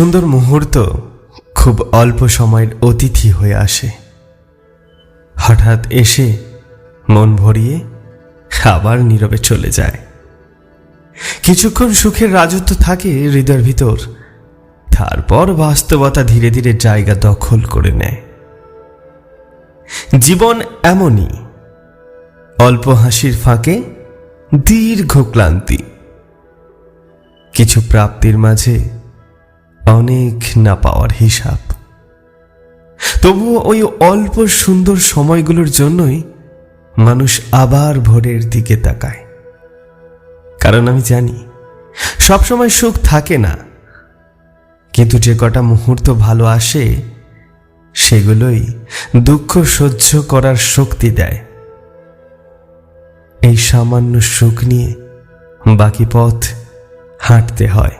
সুন্দর মুহূর্ত খুব অল্প সময়ের অতিথি হয়ে আসে। হঠাৎ এসে মন ভরিয়ে আবার নীরবে চলে যায়। কিছুক্ষণ সুখের রাজত্ব থাকে হৃদয়ের ভিতর। তারপর বাস্তবতা ধীরে ধীরে জায়গা দখল করে নেয়। জীবন এমনই, অল্প হাসির ফাঁকে দীর্ঘ ক্লান্তি কিছু প্রাপ্তির মাঝে অনেক না পাওয়ার হিসাব। তবুও ওই অল্প সুন্দর সময়গুলোর জন্যই মানুষ আবার ভোরের দিকে তাকায়। কারণ আমি জানি, সবসময় সুখ থাকে না। কিন্তু যে কটা মুহূর্ত ভালো আসে, সেগুলোই দুঃখ সহ্য করার শক্তি দেয়। এই সামান্য সুখ নিয়ে বাকি পথ হাঁটতে হয়।